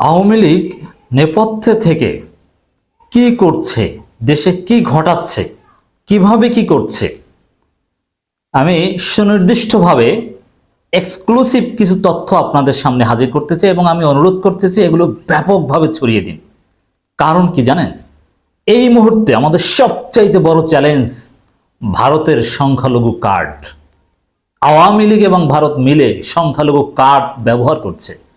আওয়ামী লীগ নেপথ্যে থেকে কি করছে? দেশে কি ঘটাচ্ছে? কীভাবে কি করছে? আমি সুনির্দিষ্টভাবে এক্সক্লুসিভ কিছু তথ্য আপনাদের সামনে হাজির করতে চাই এবং আমি অনুরোধ করতে চাই এগুলো ব্যাপকভাবে ছড়িয়ে দিন। কারণ কি জানেন? এই মুহূর্তে আমাদের সবচাইতে বড় চ্যালেঞ্জ ভারতের সংখ্যালঘু কার্ড আওয়ামী লীগ এবং ভারত মিলে সংখ্যালঘু কার্ড ব্যবহার করছে।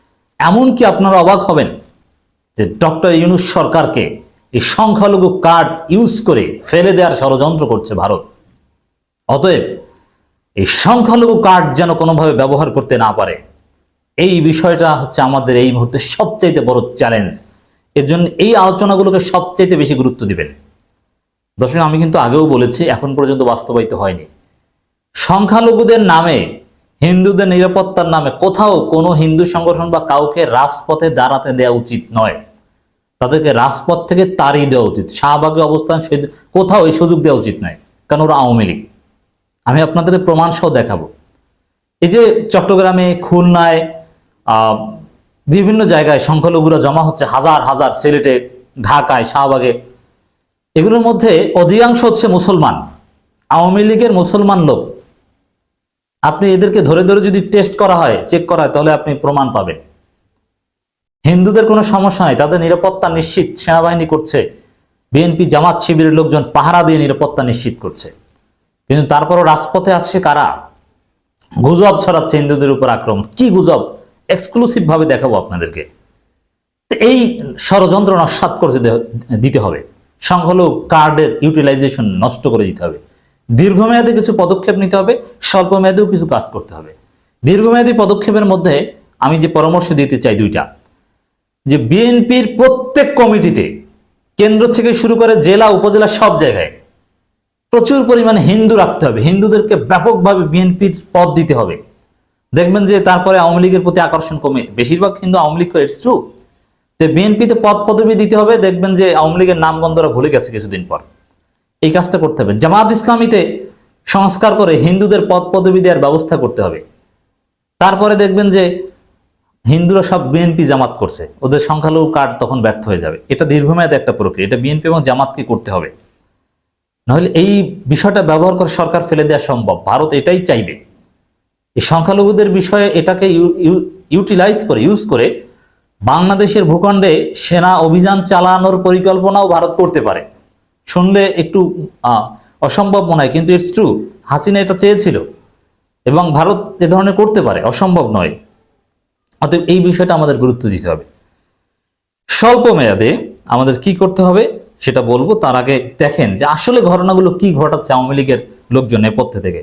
এমনকি আপনারা অবাক হবেন যে ডক্টর ইউনুস সরকারকে এই সংখ্যালঘু কার্ড ইউজ করে ফেলে দেওয়ার ষড়যন্ত্র করছে ভারত। অতএব এই সংখ্যালঘু কার্ড যেন কোনোভাবে ব্যবহার করতে না পারে, এই বিষয়টা হচ্ছে আমাদের এই মুহূর্তে সবচাইতে বড় চ্যালেঞ্জ এর জন্য এই আলোচনাগুলোকে সবচাইতে বেশি গুরুত্ব দিবেন। দর্শক, আমি কিন্তু আগেও বলেছি, এখন পর্যন্ত বাস্তবায়িত হয়নি। সংখ্যালঘুদের নামে হিন্দুদের নিরাপত্তার নামে কোথাও কোনো হিন্দু সংগঠন বা কাউকে রাজপথে দাঁড়াতে দেওয়া উচিত নয়। তাদেরকে রাজপথ থেকে তাড়িয়ে দেওয়া উচিত। শাহবাগে অবস্থান কোথাও এই সুযোগ দেওয়া উচিত নয়, কারণ ওরা আওয়ামী লীগ। আমি আপনাদের প্রমাণ সহ দেখাবো। এই যে চট্টগ্রামে, খুলনায় বিভিন্ন জায়গায় সংখ্যালঘুরা জমা হচ্ছে হাজার হাজার সিলেটে, ঢাকায়, শাহবাগে। এগুলোর মধ্যে অধিকাংশ হচ্ছে মুসলমান। আওয়ামী লীগের মুসলমান লোক। আপনি এদেরকে ধরে ধরে যদি টেস্ট করা হয় চেক করা হয়, তাহলে আপনি প্রমাণ পাবেন। হিন্দুদের কোনো সমস্যা নাই, তাদের নিরাপত্তা নিশ্চিত, সেনাবাহিনী করছে। বিএনপি জামাত শিবিরের লোকজন পাহারা দিয়ে নিরাপত্তা নিশ্চিত করছে। কিন্তু তারপরও রাজপথে আসছে কারা? গুজব ছড়াচ্ছে হিন্দুদের উপর আক্রমণ। কি গুজব? এক্সক্লুসিভ ভাবে দেখাবো আপনাদেরকে। এই ষড়যন্ত্র নস্বাত করে দিতে হবে। সংখ্যালঘু কার্ডের ইউটিলাইজেশন নষ্ট করে দিতে হবে। দীর্ঘমেয়াদী কিছু পদক্ষেপ নিতে হবে স্বল্প মেয়াদেও কিছু কাজ করতে হবে। দীর্ঘমেয়াদী পদক্ষেপের মধ্যে আমি যে পরামর্শ দিতে চাই দুইটা। যে বিএনপির প্রত্যেক কমিটিতে কেন্দ্র থেকে শুরু করে জেলা, উপজেলা সব জায়গায় প্রচুর পরিমাণে হিন্দু রাখতে হবে। হিন্দুদেরকে ব্যাপকভাবে বিএনপির পদ দিতে হবে। দেখবেন যে তারপরে আওয়ামী লীগের প্রতি আকর্ষণ কমে। বেশিরভাগ হিন্দু আওয়ামী লীগ ইটস ট্রু তো বিএনপিতে পদ, পদবি দিতে হবে। দেখবেন যে আওয়ামী লীগের নামগন্ধরা ভুলে গেছে কিছুদিন পর। এই কাজটা করতে হবে। জামাত ইসলামীতে সংস্কার করে হিন্দুদের পদ পদবি দেওয়ার ব্যবস্থা করতে হবে। তারপরে দেখবেন যে হিন্দুরা সব বিএনপি জামাত করছে। ওদের সংখ্যালঘু কার্ড তখন ব্যর্থ হয়ে যাবে। এটা দীর্ঘমেয়াদে একটা প্রক্রিয়া। এটা বিএনপি এবং জামাতকে করতে হবে। নাহলে এই বিষয়টা ব্যবহার করে সরকার ফেলে দেওয়া সম্ভব। ভারত এটাই চাইবে। এই সংখ্যালঘুদের বিষয়ে এটাকে ইউটিলাইজ করে, ইউজ করে বাংলাদেশের ভূখণ্ডে সেনা অভিযান চালানোর পরিকল্পনাও ভারত করতে পারে। শুনলে একটু অসম্ভব মনে হয়, কিন্তু ইটস ট্রু হাসিনা এটা চেয়েছিল এবং ভারত এ ধরনের করতে পারে, অসম্ভব নয়। অতএব এই বিষয়টা আমাদের গুরুত্ব দিতে হবে। স্বল্প মেয়াদে আমাদের কি করতে হবে সেটা বলব। তার আগে দেখেন যে আসলে ঘটনাগুলো কি ঘটাচ্ছে আওয়ামী লীগের লোকজন নেপথ্যে থেকে।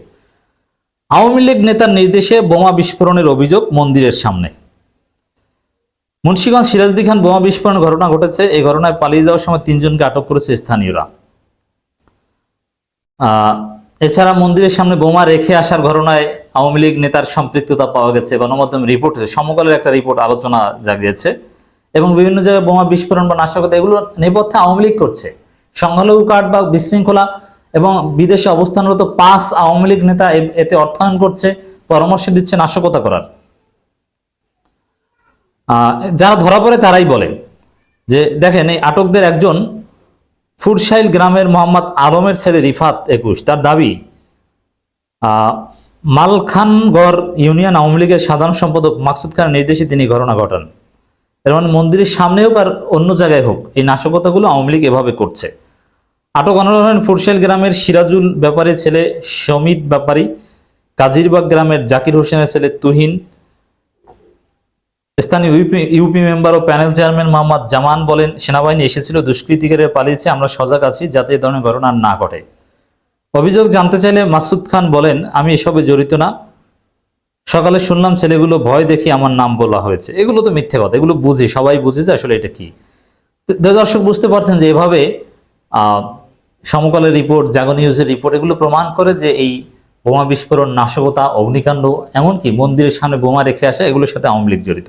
আওয়ামী লীগ নেতার নির্দেশে বোমা বিস্ফোরণের অভিযোগ মন্দিরের সামনে। মুন্সিগঞ্জ সিরাজদি খান বোমা বিস্ফোরণের ঘটনা ঘটেছে। এই ঘটনায় পালিয়ে যাওয়ার সময় তিনজনকে আটক করেছে স্থানীয়রা। এছাড়া মন্দিরের সামনে বোমা রেখে আসার ঘটনায় আওয়ামী লীগ নেতার সম্পৃক্ততা পাওয়া গেছে। গণমাধ্যম রিপোর্ট, সমকালের একটা রিপোর্ট, আলোচনা জাগিয়েছে। এবং বিভিন্ন জায়গায় বোমা বিস্ফোরণ বা নাশকতা, এগুলো নেপথ্যে আওয়ামী লীগ করছে। সংখ্যালঘু কার্ড বা বিশৃঙ্খলা এবং বিদেশে অবস্থানরত পাঁচ আওয়ামী লীগ নেতা এতে অর্থায়ন করছে, পরামর্শ দিচ্ছে নাশকতা করার। যারা ধরা পড়ে তারাই বলে যে, দেখেন এই আটকদের একজন ফুরসাইল গ্রামের মোহাম্মদ আলমের ছেলে রিফাত একুশ, তার দাবি মালখানগড় ইউনিয়ন আওয়ামী লীগের সাধারণ সম্পাদক মাকসুদ খানের নির্দেশে তিনি ঘটনা ঘটান। এর মানে মন্দিরের সামনে হোক আর অন্য জায়গায় হোক, এই নাশকতাগুলো আওয়ামী লীগ এভাবে করছে। আটক অনার হলেন ফুরসাইল গ্রামের সিরাজুল ব্যাপারী ছেলে সমিত ব্যাপারী, কাজিরবাগ গ্রামের জাকির হোসেনের ছেলে তুহিন স্থানীয় ইউপি ইউপি মেম্বার ও প্যানেল চেয়ারম্যান মোহাম্মদ জামান বলেন, সেনাবাহিনী এসেছিল দুষ্কৃতিকারে পালিয়েছে, আমরা সজাগ আছি যাতে এ ধরনের ঘটনা না ঘটে। অভিযোগ জানতে চাইলে মাসুদ খান বলেন, আমি এসবে জড়িত না। সকালে শুনলাম ছেলেগুলো ভয় দেখি আমার নাম বলা হয়েছে। এগুলো তো মিথ্যে কথা, এগুলো বুঝি, সবাই বুঝে যে আসলে এটা কি। দর্শক বুঝতে পারছেন যে এভাবে সমকালের রিপোর্ট, জাগো নিউজের রিপোর্ট, এগুলো প্রমাণ করে যে এই বোমা বিস্ফোরণ, নাশকতা, অগ্নিকাণ্ড, এমনকি মন্দিরের সামনে বোমা রেখে আসা, এগুলোর সাথে আওয়ামী লীগ জড়িত।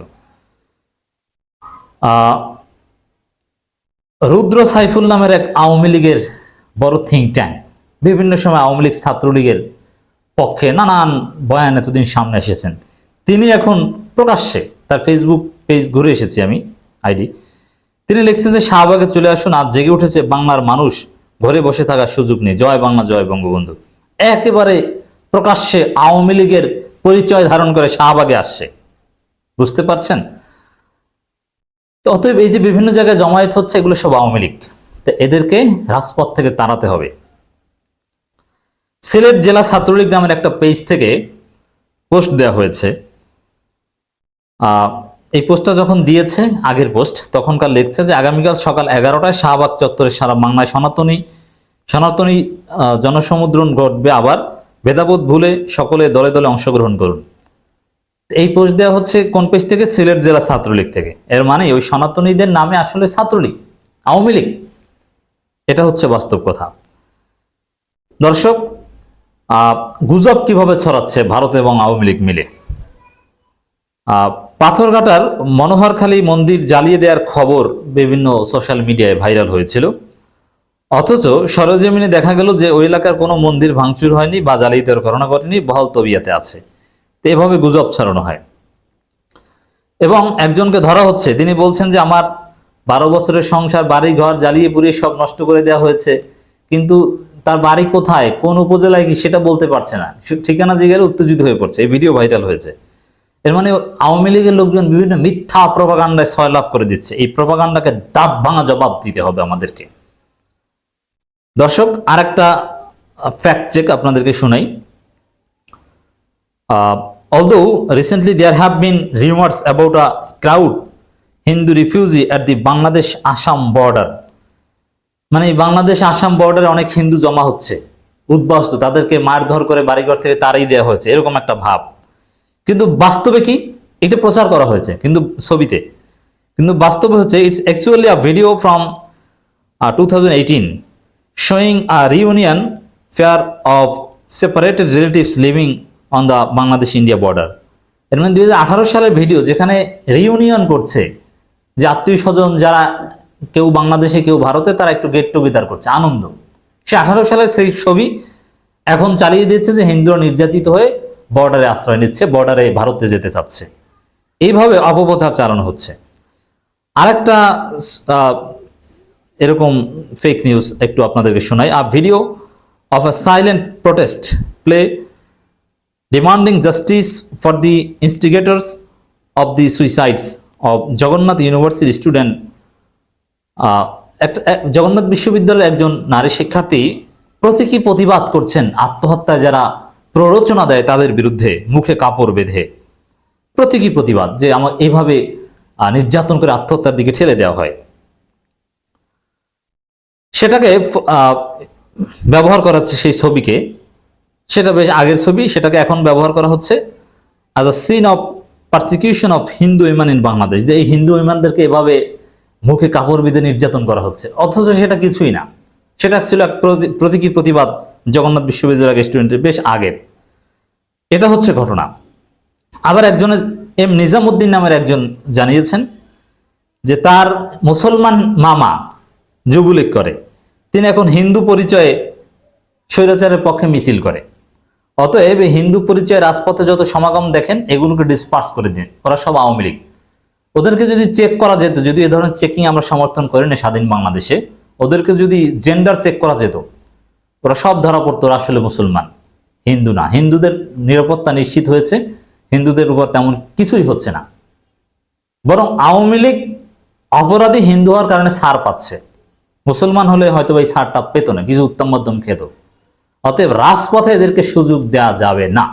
রুদ্র সাইফুল নামের এক আওয়ামী লীগের বড় থিঙ্ক ট্যাঙ্ক বিভিন্ন সময় আওয়ামী লীগ ছাত্রলীগের পক্ষে নানান বয়ান এতদিন সামনে এসেছেন। তিনি এখন প্রকাশ্যে, তার ফেসবুক পেজ ঘুরে এসেছি আমি আইডি তিনি লিখছেন যে, শাহবাগে চলে আসুন, আজ জেগে উঠেছে বাংলার মানুষ, ঘরে বসে থাকার সুযোগ নেই। জয় বাংলা, জয় বঙ্গবন্ধু। একেবারে প্রকাশ্যে আওয়ামী লীগের পরিচয় ধারণ করে শাহবাগে আসছে। বুঝতে পারছেন? অতএব এই যে বিভিন্ন জায়গায় জমায়েত হচ্ছে, এগুলো সব আওয়ামী লীগ। তো এদেরকে রাজপথ থেকে তাড়াতে হবে। সিলেট জেলা ছাত্রলীগ নামের একটা পেজ থেকে পোস্ট দেওয়া হয়েছে। এই পোস্টটা যখন দিয়েছে আগের পোস্ট, তখনকার লিখছে যে আগামীকাল সকাল এগারোটায় শাহবাগ চত্বরে সারা বাংলায় সনাতনী সনাতনী জনসমুদ্রণ ঘটবে আবার ভেদাবোধ ভুলে সকলে দলে দলে অংশগ্রহণ করুন। এই পোস্ট দেওয়া হচ্ছে কোন পেজ থেকে? সিলেট জেলা ছাত্রলীগ থেকে। এর মানে ওই সনাতনীদের নামে আসলে ছাত্রলীগ, আওয়ামী লীগ। এটা হচ্ছে বাস্তব কথা। দর্শক গুজব কীভাবে ছড়াচ্ছে ভারত এবং আওয়ামী লীগ মিলে? পাথরঘাটার মনোহরখালী মন্দির জ্বালিয়ে দেওয়ার খবর বিভিন্ন সোশ্যাল মিডিয়ায় ভাইরাল হয়েছিল। অথচ সরজমিনে দেখা গেল যে ওই এলাকার কোনো মন্দির ভাঙচুর হয়নি বা জ্বালিয়ে দেওয়ার ঘটনা ঘটেনি, বহাল তবিয়াতে আছে। তো এভাবে গুজব ছড়ানো হয়। এবং একজনকে ধরা হচ্ছে। তিনি বলছেন যে, আমার বারো বছরের সংসার বাড়ি ঘর জ্বালিয়ে পুড়িয়ে সব নষ্ট করে দেওয়া হয়েছে। কিন্তু তার বাড়ি কোথায়? কোন উপজেলায় কি? সেটা বলতে পারছে না। ঠিকানা জিজ্ঞাসা উত্তেজিত হয়ে পড়ছে। এই ভিডিও ভাইরাল হয়েছে। এর মানে আওয়ামী লীগের লোকজন বিভিন্ন মিথ্যা প্রপাগান্ডায় সয়লাভ করে দিচ্ছে। এই প্রপাগান্ডাকে দাঁত ভাঙা জবাব দিতে হবে আমাদেরকে। দর্শক, আরেকটা ফ্যাক্ট চেক আপনাদেরকে শোনাই। Although recently recently have have been rumors about crowd Hindu refugee at at Bangladesh Assam border মানে বাংলাদেশ আসাম বর্ডারে অনেক হিন্দু জমা হচ্ছে, উদ্বাস্ত। তাদেরকে মারধর করে বাড়িঘর থেকে তাড়িয়ে দেওয়া হয়েছে, এরকম একটা ভাব। কিন্তু বাস্তবে কি? এটা প্রচার করা হয়েছে, কিন্তু ছবিতে। কিন্তু বাস্তবে হচ্ছে it's actually a video from two thousand eighteen a reunion fair of separated relatives living on the Bangladesh India border এর মানে দুই সালের ভিডিও যেখানে রিউনিয়ন করছে, যে আত্মীয় স্বজন যারা কেউ বাংলাদেশে, কেউ ভারতে, তারা একটু গেট টুগেদার করছে, আনন্দ। সে আঠারো সালের সেই ছবি এখন চালিয়ে দিচ্ছে যে হিন্দুরা নির্যাতিত হয়ে বর্ডারে আশ্রয় নিচ্ছে বর্ডারে ভারতে যেতে চাচ্ছে। এইভাবে অপপ্রচার চালানো হচ্ছে। আরেকটা এরকম ফেক নিউজ একটু আপনাদেরকে শোনাই। A video of a silent protest play demanding justice for the instigators of the suicides of Jagannath university student Jagannath বিশ্ববিদ্যালয়ের একজন নারী শিক্ষার্থী প্রতীকী প্রতিবাদ করছেন আত্মহত্যায় যারা প্ররোচনা দেয় তাদের বিরুদ্ধে, মুখে কাপড় বেঁধে। প্রতীকী প্রতিবাদ যে আমার এইভাবে নির্যাতন করে আত্মহত্যার দিকে ঠেলে দেওয়া হয়। সেটাকে ব্যবহার করা হচ্ছে সেই ছবিকে। সেটা বেশ আগের ছবি, সেটাকে এখন ব্যবহার করা হচ্ছে as a sign of persecution of Hindu Iman in Bangladesh যে এই হিন্দু ইমানদেরকে এভাবে মুখে কাপড় বেঁধে নির্যাতন করা হচ্ছে। অথচ সেটা কিছুই না। সেটা ছিল এক প্রতীকী প্রতিবাদ জগন্নাথ বিশ্ববিদ্যালয়ের স্টুডেন্টের বেশ আগের। এটা হচ্ছে ঘটনা। আবার একজনের এম নিজামুদ্দিন নামের একজন জানিয়েছেন যে তার মুসলমান মামা যুবলীগ করে। তিনি এখন হিন্দু পরিচয়ে স্বৈরাচারের পক্ষে মিছিল করে। অতএব হিন্দু পরিচয় রাজপথে যত সমাগম দেখেন, এগুলোকে ডিসপার্স করে দিন। ওরা সব আওয়ামী লীগ। ওদেরকে যদি চেক করা যেত, যদি এ ধরনের চেকিং আমরা সমর্থন করি না স্বাধীন বাংলাদেশে, ওদেরকে যদি জেন্ডার চেক করা যেত, ওরা সব ধরা পড়তো, ওরা আসলে মুসলমান, হিন্দু না। হিন্দুদের নিরাপত্তা নিশ্চিত হয়েছে, হিন্দুদের উপর তেমন কিছুই হচ্ছে না। বরং আওয়ামী লীগ অপরাধী হিন্দু হওয়ার কারণে ছাড় পাচ্ছে। মুসলমান হলে হয়তো এই সারটা পেত না, কিছু উত্তম মধ্যম খেত। অতএব রাজপথে এদেরকে সুযোগ দেওয়া যাবে না।